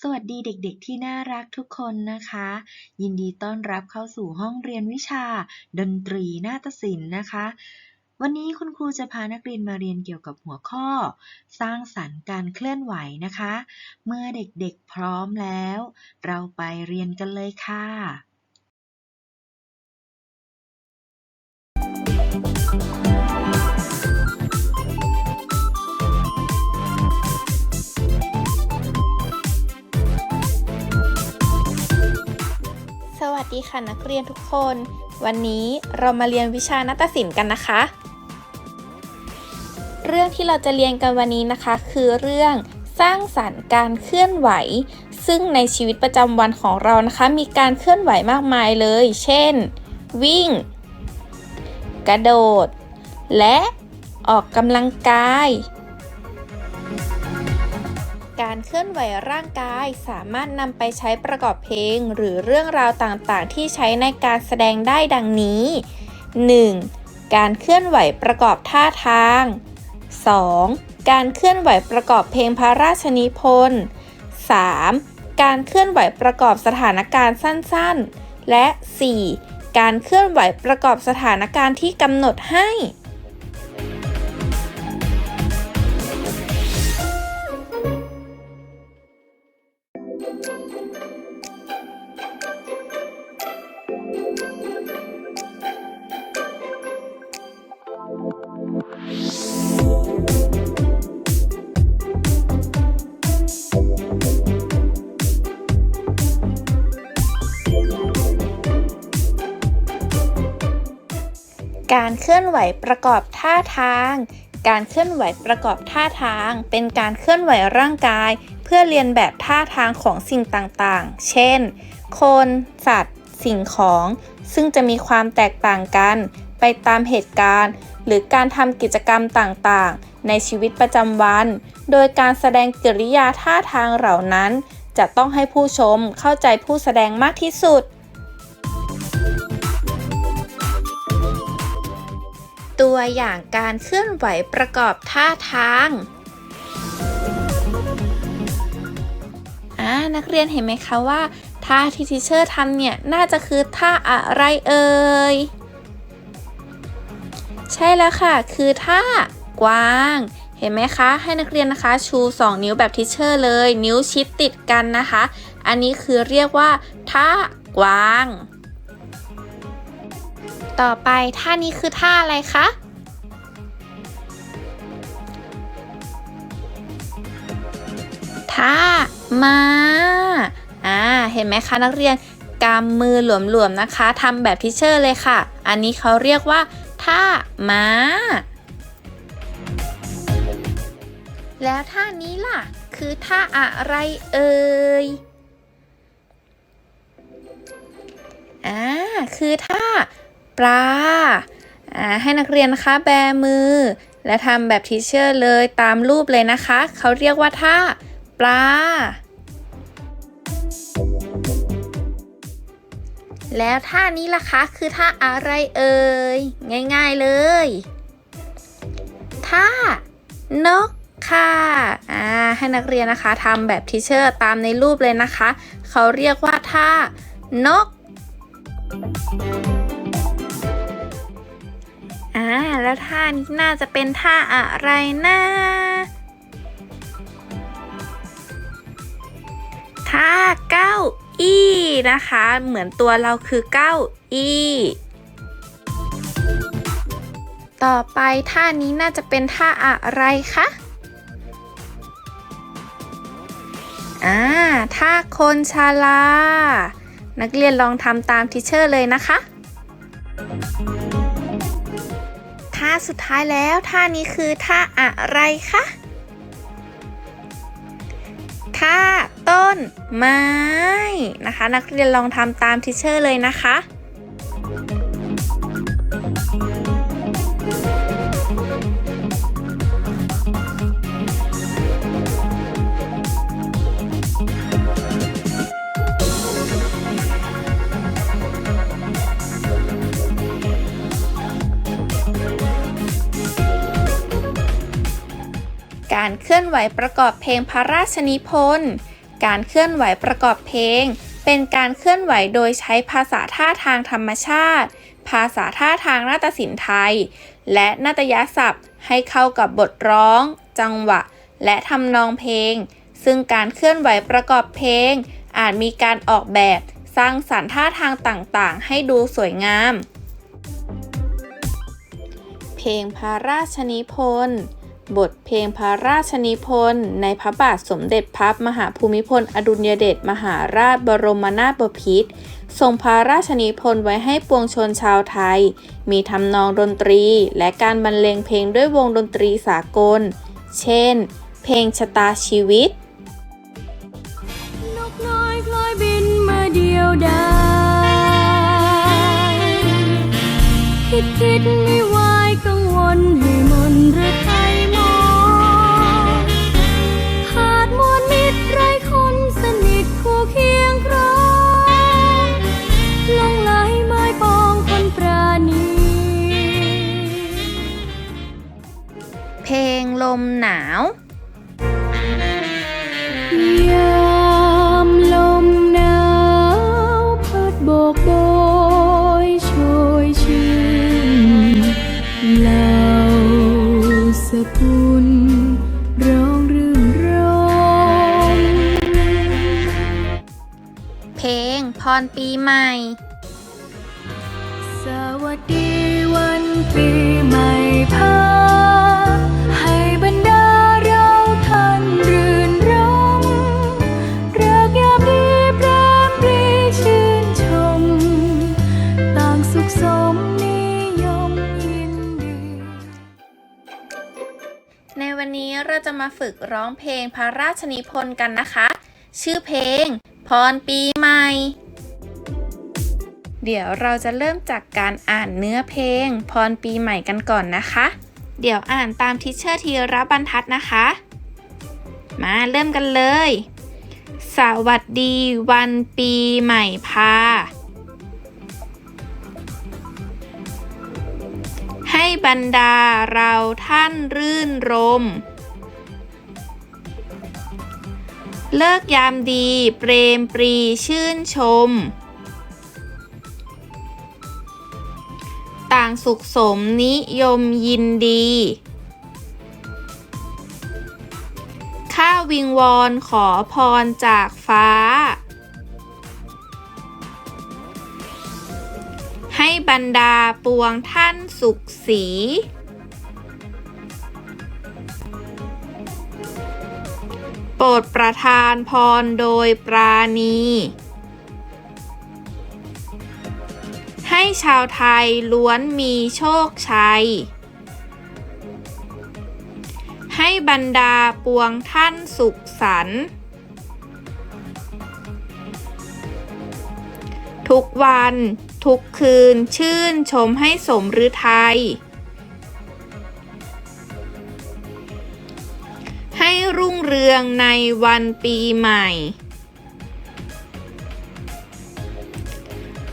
สวัสดีเด็กๆที่น่ารักทุกคนนะคะ ยินดีต้อนรับเข้าสู่ห้องเรียนวิชา ดนตรีนาฏศิลป์นะคะ วันนี้คุณครูจะพานักเรียนมาเรียนเกี่ยวกับหัวข้อ สร้างสรรค์การเคลื่อนไหวนะคะ เมื่อเด็กๆพร้อมแล้ว เราไปเรียนกันเลยค่ะ ดีค่ะนักเรียนทุกคน วันนี้เรามาเรียนวิชานาฏศิลป์กันนะคะ เรื่องที่เราจะเรียนกันวันนี้นะคะ คือเรื่องสร้างสรรค์การเคลื่อนไหว ซึ่งในชีวิตประจำวันของเรานะคะ มีการเคลื่อนไหวมากมายเลย เช่น วิ่ง กระโดด และออกกำลังกาย การเคลื่อนไหวร่างกาย สามารถนำไปใช้ประกอบเพลง หรือเรื่องราวต่างๆ ที่ใช้ในการแสดงได้ดังนี้ 1. การเคลื่อนไหวประกอบท่าทาง 2. การเคลื่อนไหวประกอบเพลงพระราชนิพนธ์ 3. การเคลื่อนไหวประกอบสถานการณ์สั้นๆ และ 4. การเคลื่อนไหวประกอบสถานการณ์ที่กำหนดให้ ลื่อนไหวประกอบท่าทาง การเคลื่อนไหวประกอบท่าทาง เป็นการเคลื่อนไหวร่างกาย เพื่อเรียนแบบท่าทางของสิ่งต่างๆ เช่น คน สัตว์ สิ่งของ ซึ่งจะมีความแตกต่างกัน ไปตามเหตุการณ์ หรือการทำกิจกรรมต่างๆ ในชีวิตประจำวัน โดยการแสดงกิริยาท่าทางเหล่านั้น จะต้องให้ผู้ชมเข้าใจผู้แสดงมากที่สุด ตัวอย่างการเคลื่อนไหวประกอบท่าทางอ่านักเรียนเห็นไหมคะว่าท่าที่ทิเชอร์ทำเนี่ยน่าจะคือท่าอะไรเอ่ย ใช่แล้วค่ะ คือท่ากวาง เห็นไหมคะ ให้นักเรียนนะคะชู 2 นิ้วแบบทิเชอร์เลย นิ้วชิดติดกันนะคะ อันนี้คือเรียกว่าท่ากวาง ต่อไปท่านี้คือท่าอะไรคะ ท่ามาอ่าเห็นไหมคะนักเรียนกำมือหลวมๆนะคะทำแบบทิเชอร์เลยค่ะ อันนี้เขาเรียกว่า ท่ามาแล้วท่านี้ล่ะ คือท่าอะไรเอ่ยอ่าคือท่า ปลาให้นักเรียนนะคะแบมือ และทำแบบทิเชอร์เลยตามรูปเลยนะคะ เขาเรียกว่าท่าปลา แล้วท่านี้ล่ะคะคือท่าอะไรเอ่ย ง่าย ๆเลย ท่านกค่ะอ่าให้นักเรียนนะคะทำแบบทิเชอร์ตามในรูปเลยนะคะ เขาเรียกว่าท่านก แล้วท่านี้น่าจะเป็นท่าอะไรนะท่าเก้าอี้นะคะ เหมือนตัวเราคือเก้าอี้ต่อไปท่านี้น่าจะเป็นท่าอะไรคะอ่าท่าคนชาลา นักเรียนลองทำตามทิเชอร์เลยนะคะ สุดท้ายแล้วท่านี้คือท่าอะไรคะท่าต้นไม้นะคะ นักเรียนลองทำตามทิเชอร์เลยนะคะ การเคลื่อนไหวประกอบเพลงพระราชนิพนธ์ การเคลื่อนไหวประกอบเพลง เป็นการเคลื่อนไหวโดยใช้ภาษาท่าทางธรรมชาติ ภาษาท่าทางนาฏศิลป์ไทย และนาฏยศัพท์ให้เข้ากับบทร้อง จังหวะ และทำนองเพลง ซึ่งการเคลื่อนไหวประกอบเพลง อาจมีการออกแบบสร้างสรรค์ท่าทางต่างๆ ให้ดูสวยงาม เพลงพระราชนิพนธ์ บทเพลงพระราชนิพนธ์ในพระบาทสมเด็จพระมหาภูมิพล อดุลยเดชมหาราชบรมนาถบพิตรทรงพระราชนิพนธ์ไว้ให้ปวงชนชาวไทย มีทำนองดนตรี และการบรรเลงเพลงด้วยวงดนตรีสากล เช่น เพลงชะตาชีวิต นกน้อยพลอยบินมาเดียวดายคิดคิดไม่วายกังวลให้มนหรือไทย ลมหนาว ยามลมหนาวพัดโบกโบยโชยชื่นเหล่าสะพุนร้องรื่นรมเพลงพรปีใหม่ ฝึกร้องเพลงพระราชนิพนธ์กันนะคะ ชื่อเพลง พรปีใหม่ เดี๋ยวเราจะเริ่มจากการอ่านเนื้อเพลง พรปีใหม่กันก่อนนะคะ เดี๋ยวอ่านตามทิเชอร์ทีระบรรทัดนะคะ มาเริ่มกันเลย สวัสดีวันปีใหม่พาให้บรรดาเราท่านรื่นรม เลิกยามดี เปรมปรีชื่นชม ต่างสุขสมนิยมยินดี ข้าวิงวอนขอพรจากฟ้า ให้บรรดาปวงท่านสุขสี ปรดประทานพรโดยปราณี ให้ชาวไทยล้วนมีโชคชัย ให้บรรดาปวงท่านสุขสันต์ทุกวัน ทุกคืนชื่นชมให้สมฤทัย เรืองในวันปีใหม่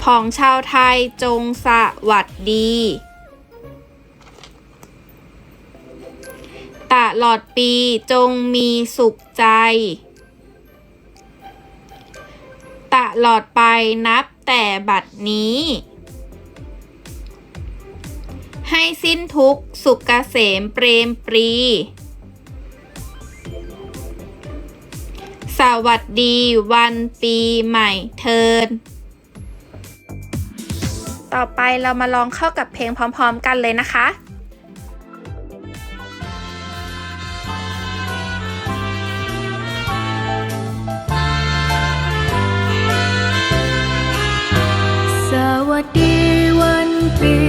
ผองชาวไทยจงสวัสดี ตลอดปีจงมีสุขใจ ตลอดไปนับแต่บัดนี้ให้สิ้นทุกสุขเกษมเปรมปรี สวัสดีวันปีใหม่เทิน ต่อไปเรามาลองเข้ากับเพลงพร้อมๆกันเลยนะคะ สวัสดีวันปี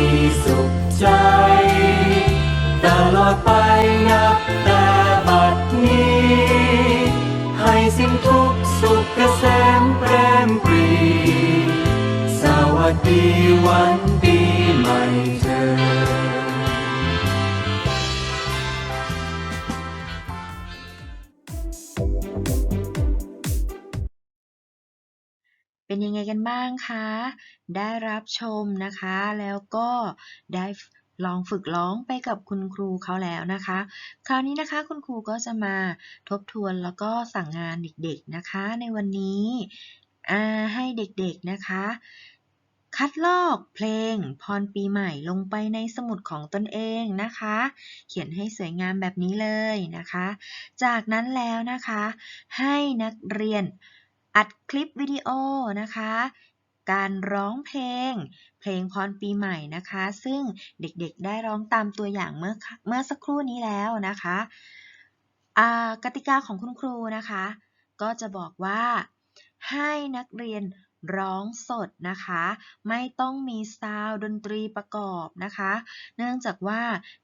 ี ใจ ตลอดไปนับแต่บัดนี้ ให้สิ้นทุกสุขเกษมแปรมปรี สวัสดีวันปีใหม่เธอ เป็นยังไงกันบ้างคะ ได้รับชมนะคะ แล้วก็ได้ลองฝึกร้องไปกับคุณครูเขาแล้วนะคะ คราวนี้นะคะคุณครูก็จะมาทบทวนแล้วก็สั่งงานเด็กๆนะคะ ในวันนี้ให้เด็กๆนะคะ คัดลอกเพลงพรปีใหม่ลงไปในสมุดของตนเองนะคะ เขียนให้สวยงามแบบนี้เลยนะคะ จากนั้นแล้วนะคะ ให้นักเรียน อัดคลิปวิดีโอนะคะ การร้องเพลง เพลงพรปีใหม่นะคะ ซึ่งเด็กๆได้ร้องตามตัวอย่างเมื่อเมื่อสักครู่นี้แล้วนะคะกติกาของคุณครูนะคะ ก็จะบอกว่าให้นักเรียน ร้องสดนะคะ ไม่ต้องมีซาวด์ดนตรีประกอบนะคะ เนื่องจากว่า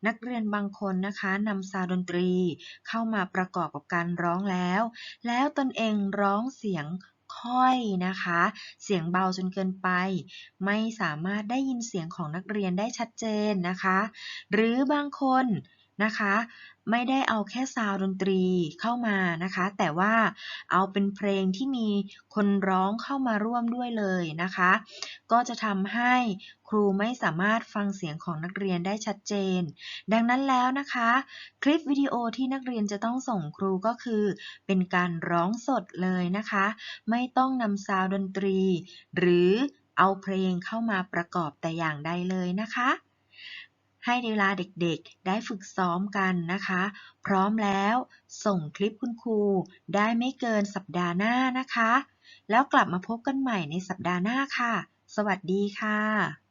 นักเรียนบางคนนะคะนำซาวด์ดนตรีเข้ามาประกอบกับการร้องแล้ว แล้วตนเองร้องเสียงค่อยนะคะ เสียงเบาจนเกินไป ไม่สามารถได้ยินเสียงของนักเรียนได้ชัดเจนนะคะ หรือบางคน นะคะ ไม่ได้เอาแค่ซาวด์ดนตรีเข้ามานะคะ แต่ว่าเอาเป็นเพลงที่มีคนร้องเข้ามาร่วมด้วยเลยนะคะ ก็จะทำให้ครูไม่สามารถฟังเสียงของนักเรียนได้ชัดเจน ดังนั้นแล้วนะคะ คลิปวิดีโอที่นักเรียนจะต้องส่งครูก็คือ เป็นการร้องสดเลยนะคะ ไม่ต้องนำซาวด์ดนตรี หรือเอาเพลงเข้ามาประกอบแต่อย่างใดเลยนะคะ ให้เวลาเด็กๆ ได้ฝึกซ้อมกันนะคะ พร้อมแล้วส่งคลิปคุณครูได้ไม่เกินสัปดาห์หน้านะคะ แล้วกลับมาพบกันใหม่ในสัปดาห์หน้าค่ะ สวัสดีค่ะ